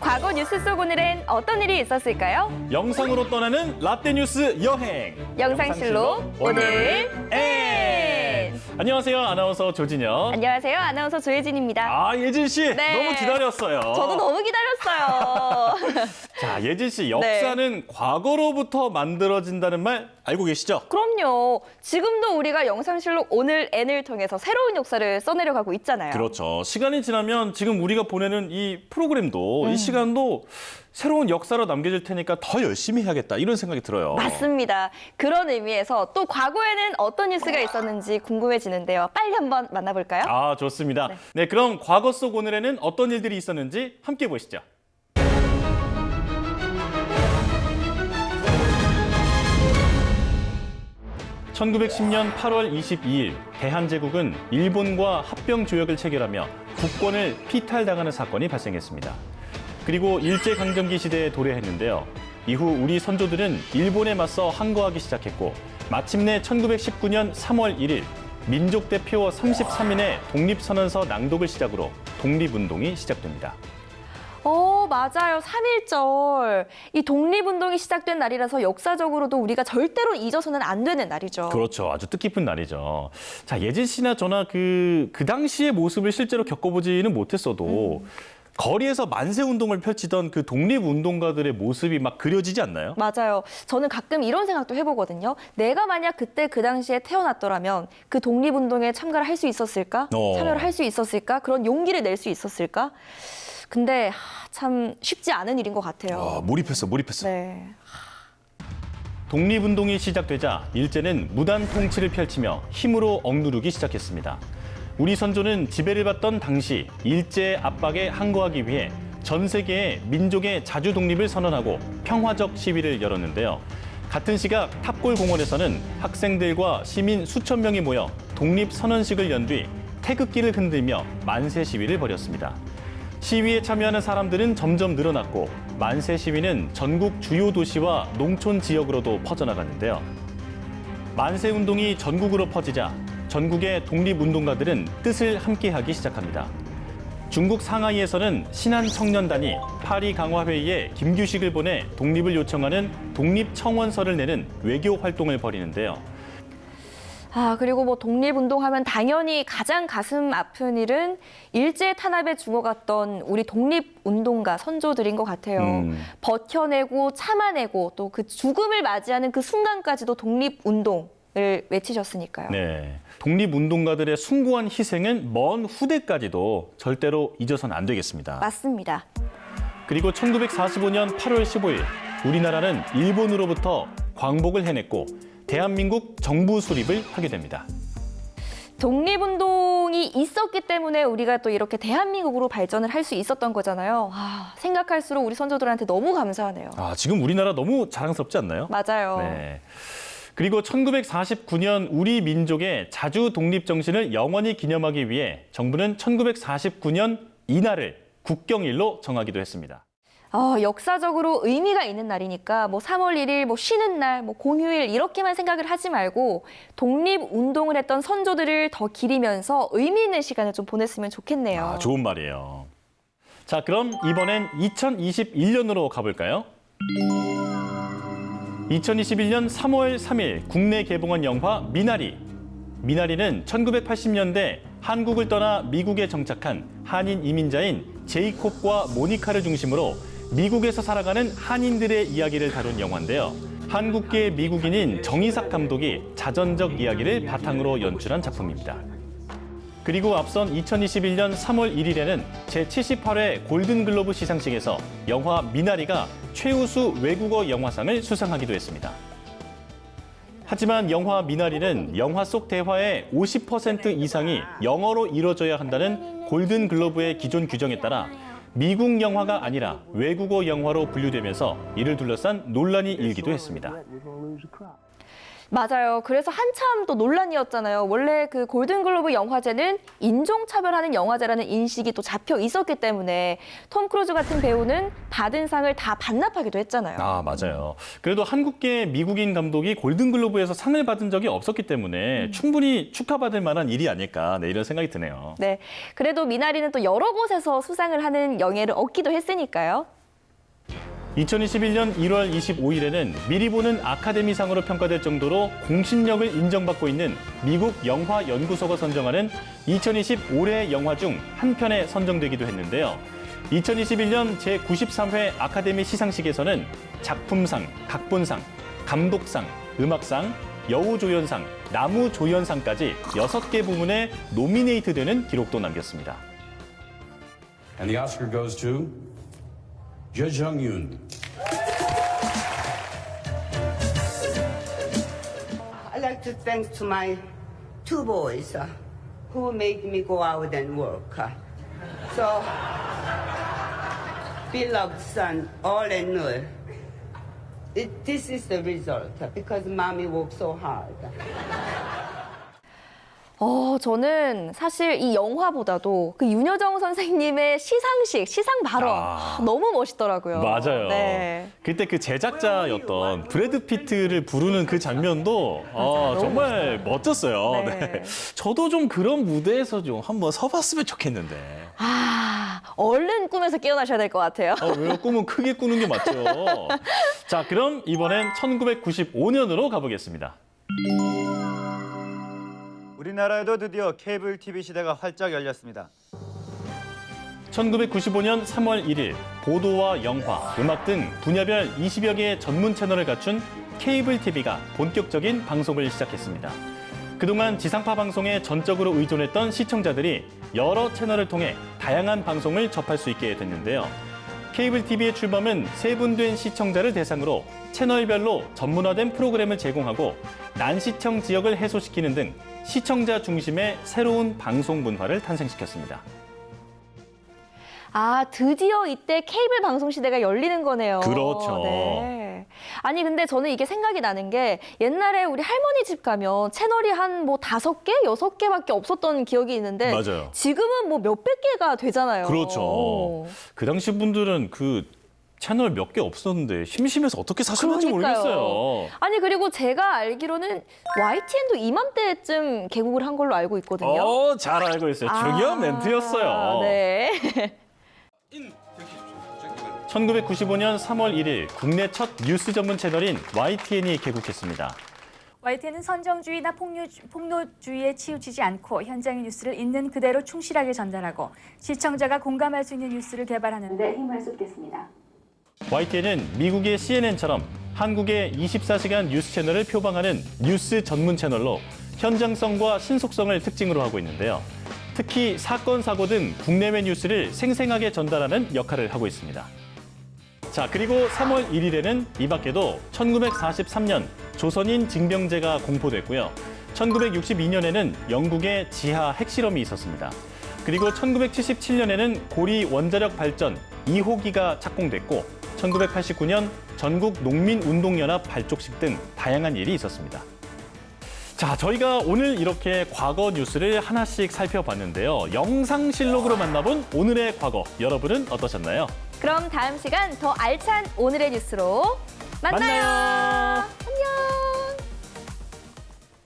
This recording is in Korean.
과거 뉴스 속 오늘엔 어떤 일이 있었을까요? 영상으로 떠나는 라떼 뉴스 여행. 영상실로 오늘 엔! 안녕하세요. 아나운서 조진영. 안녕하세요. 아나운서 조혜진입니다. 아, 예진 씨. 네. 너무 기다렸어요. 저도 너무 기다렸어요. 자, 예진 씨. 역사는 과거로부터 만들어진다는 말 알고 계시죠? 그럼요. 지금도 우리가 영상실로 오늘 N을 통해서 새로운 역사를 써내려가고 있잖아요. 그렇죠. 시간이 지나면 지금 우리가 보내는 이 프로그램도 음. 이 시간도 새로운 역사로 남겨질 테니까 더 열심히 해야겠다. 이런 생각이 들어요. 맞습니다. 그런 의미에서 또 과거에는 어떤 뉴스가 있었는지 궁금해지는데요. 빨리 한번 만나볼까요? 아, 좋습니다. 네, 그럼 과거 속 오늘에는 어떤 일들이 있었는지 함께 보시죠. 1910년 8월 22일 대한제국은 일본과 합병 조약을 체결하며 국권을 피탈당하는 사건이 발생했습니다. 그리고 일제강점기 시대에 도래했는데요. 이후 우리 선조들은 일본에 맞서 항거하기 시작했고 마침내 1919년 3월 1일 민족 대표 33인의 독립선언서 낭독을 시작으로 독립운동이 시작됩니다. 어, 맞아요. 3.1절. 이 독립운동이 시작된 날이라서 역사적으로도 우리가 절대로 잊어서는 안 되는 날이죠. 그렇죠. 아주 뜻깊은 날이죠. 자, 예진 씨나 저나 그, 그 당시의 모습을 실제로 겪어보지는 못했어도 거리에서 만세 운동을 펼치던 그 독립 운동가들의 모습이 막 그려지지 않나요? 맞아요. 저는 가끔 이런 생각도 해보거든요. 내가 만약 그때 그 당시에 태어났더라면 그 독립 운동에 참가를 할 수 있었을까? 어. 참여를 할 수 있었을까? 그런 용기를 낼 수 있었을까? 근데 하, 참 쉽지 않은 일인 것 같아요. 아, 몰입했어, 몰입했어. 네. 독립운동이 시작되자 일제는 무단 통치를 펼치며 힘으로 억누르기 시작했습니다. 우리 선조는 지배를 받던 당시 일제의 압박에 항거하기 위해 전 세계에 민족의 자주 독립을 선언하고 평화적 시위를 열었는데요. 같은 시각 탑골 공원에서는 학생들과 시민 수천 명이 모여 독립 선언식을 연 뒤 태극기를 흔들며 만세 시위를 벌였습니다. 시위에 참여하는 사람들은 점점 늘어났고 만세 시위는 전국 주요 도시와 농촌 지역으로도 퍼져나갔는데요. 만세 운동이 전국으로 퍼지자 전국의 독립운동가들은 뜻을 함께하기 시작합니다. 중국 상하이에서는 신한 청년단이 파리 강화 회의에 김규식을 보내 독립을 요청하는 독립청원서를 내는 외교 활동을 벌이는데요. 아, 그리고 뭐 독립운동하면 당연히 가장 가슴 아픈 일은 일제 탄압에 죽어갔던 우리 독립운동가 선조들인 것 같아요. 음. 버텨내고 참아내고 또 그 죽음을 맞이하는 그 순간까지도 독립운동 을 외치셨으니까요. 네. 독립운동가들의 숭고한 희생은 먼 후대까지도 절대로 잊어서는 안 되겠습니다. 맞습니다. 그리고 1945년 8월 15일 우리나라는 일본으로부터 광복을 해냈고 대한민국 정부 수립을 하게 됩니다. 독립운동이 있었기 때문에 우리가 또 이렇게 대한민국으로 발전을 할 수 있었던 거잖아요. 아, 생각할수록 우리 선조들한테 너무 감사하네요. 아, 지금 우리나라 너무 자랑스럽지 않나요? 맞아요. 네. 그리고 1949년 우리 민족의 자주 독립 정신을 영원히 기념하기 위해 정부는 1949년 이날을 국경일로 정하기도 했습니다. 어, 역사적으로 의미가 있는 날이니까 뭐 3월 1일 뭐 쉬는 날, 뭐 공휴일 이렇게만 생각을 하지 말고 독립 운동을 했던 선조들을 더 기리면서 의미 있는 시간을 좀 보냈으면 좋겠네요. 아, 좋은 말이에요. 자, 그럼 이번엔 2021년으로 가볼까요? 2021년 3월 3일 국내 개봉한 영화 미나리. 미나리는 1980년대 한국을 떠나 미국에 정착한 한인 이민자인 제이콥과 모니카를 중심으로 미국에서 살아가는 한인들의 이야기를 다룬 영화인데요. 한국계 미국인인 정희삭 감독이 자전적 이야기를 바탕으로 연출한 작품입니다. 그리고 앞선 2021년 3월 1일에는 제78회 골든글로브 시상식에서 영화 미나리가 최우수 외국어 영화상을 수상하기도 했습니다. 하지만 영화 미나리는 영화 속 대화의 50% 이상이 영어로 이루어져야 한다는 골든 글로브의 기존 규정에 따라 미국 영화가 아니라 외국어 영화로 분류되면서 이를 둘러싼 논란이 일기도 했습니다. 맞아요. 그래서 한참 또 논란이었잖아요. 원래 그 골든글로브 영화제는 인종차별하는 영화제라는 인식이 또 잡혀 있었기 때문에 톰 크루즈 같은 배우는 받은 상을 다 반납하기도 했잖아요. 아, 맞아요. 그래도 한국계 미국인 감독이 골든글로브에서 상을 받은 적이 없었기 때문에 충분히 축하받을 만한 일이 아닐까 네, 이런 생각이 드네요. 네. 그래도 미나리는 또 여러 곳에서 수상을 하는 영예를 얻기도 했으니까요. 2021년 1월 25일에는 미리 보는 아카데미상으로 평가될 정도로 공신력을 인정받고 있는 미국 영화연구소가 선정하는 2020 올해 영화 중 한 편에 선정되기도 했는데요. 2021년 제93회 아카데미 시상식에서는 작품상, 각본상, 감독상, 음악상, 여우조연상, 나무조연상까지 6개 부문에 노미네이트 되는 기록도 남겼습니다. And the Oscar goes to Yoon. To thank to my two boys uh, who made me go out and work. uh. So, beloved son, all and Nur, it, this is the result because mommy worked so hard. 어, 저는 사실 이 영화보다도 그 윤여정 선생님의 시상식, 시상 발언 아. 너무 멋있더라고요. 맞아요. 네. 그때 그 제작자였던 브래드 피트를 부르는 그 장면도 어, 너무 정말 멋졌어요. 네. 네. 저도 좀 그런 무대에서 좀 한번 서봤으면 좋겠는데. 아, 얼른 꿈에서 깨어나셔야 될 것 같아요. 어, 왜요? 꿈은 크게 꾸는 게 맞죠. 자, 그럼 이번엔 1995년으로 가보겠습니다. 우리나라에도 드디어 케이블 TV 시대가 활짝 열렸습니다. 1995년 3월 1일 보도와 영화, 음악 등 분야별 20여 개의 전문 채널을 갖춘 케이블 TV가 본격적인 방송을 시작했습니다. 그동안 지상파 방송에 전적으로 의존했던 시청자들이 여러 채널을 통해 다양한 방송을 접할 수 있게 됐는데요. 케이블 TV의 출범은 세분된 시청자를 대상으로 채널별로 전문화된 프로그램을 제공하고 난시청 지역을 해소시키는 등 시청자 중심의 새로운 방송 문화를 탄생시켰습니다. 아, 드디어 이때 케이블 방송 시대가 열리는 거네요. 그렇죠. 네. 아니, 근데 저는 이게 생각이 나는 게 옛날에 우리 할머니 집 가면 채널이 한 뭐 다섯 개, 여섯 개밖에 없었던 기억이 있는데 맞아요. 지금은 뭐 몇백 개가 되잖아요. 그렇죠. 그 당시 분들은 그 채널 몇 개 없었는데 심심해서 어떻게 사셨는지 그러니까요. 모르겠어요. 아니 그리고 제가 알기로는 YTN도 이맘때쯤 개국을 한 걸로 알고 있거든요. 어, 잘 알고 있어요. 중요한 아, 멘트였어요. 네. 1995년 3월 1일 국내 첫 뉴스 전문 채널인 YTN이 개국했습니다. YTN은 선정주의나 폭류, 폭로주의에 치우치지 않고 현장의 뉴스를 있는 그대로 충실하게 전달하고 시청자가 공감할 수 있는 뉴스를 개발하는 데 힘을 쏟겠습니다. YTN은 미국의 CNN처럼 한국의 24시간 뉴스 채널을 표방하는 뉴스 전문 채널로 현장성과 신속성을 특징으로 하고 있는데요. 특히 사건, 사고 등 국내외 뉴스를 생생하게 전달하는 역할을 하고 있습니다. 자, 그리고 3월 1일에는 이 밖에도 1943년 조선인 징병제가 공포됐고요. 1962년에는 영국의 지하 핵실험이 있었습니다. 그리고 1977년에는 고리 원자력 발전 2호기가 착공됐고 1989년 전국 농민운동연합 발족식 등 다양한 일이 있었습니다. 자, 저희가 오늘 이렇게 과거 뉴스를 하나씩 살펴봤는데요. 영상실록으로 만나본 오늘의 과거, 여러분은 어떠셨나요? 그럼 다음 시간 더 알찬 오늘의 뉴스로 만나요. 만나요.